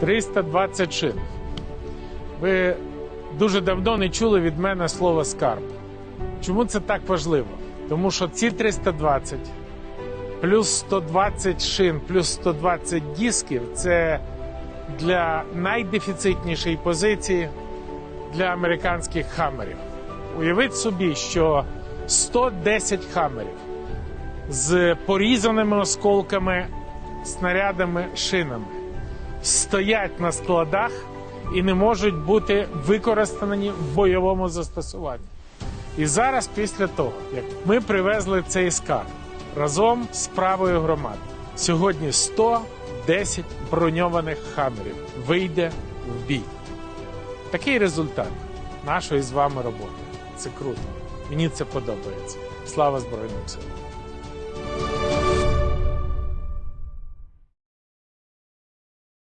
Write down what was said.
320 шин. Ви дуже давно не чули від мене слово скарб. Чому це так важливо? Тому що ці 320 плюс 120 шин, плюс 120 дисків це для найдефіцитнішої позиції для американських хамерів. Уявіть собі, що 110 хамерів з порізаними осколками, снарядами, шинами стоять на складах і не можуть бути використані в бойовому застосуванні. І зараз, після того, як ми привезли цей скарб разом з правою громадою, сьогодні 110 броньованих хамерів вийде в бій. Такий результат нашої з вами роботи. Це круто. Мені це подобається. Слава Збройним силам!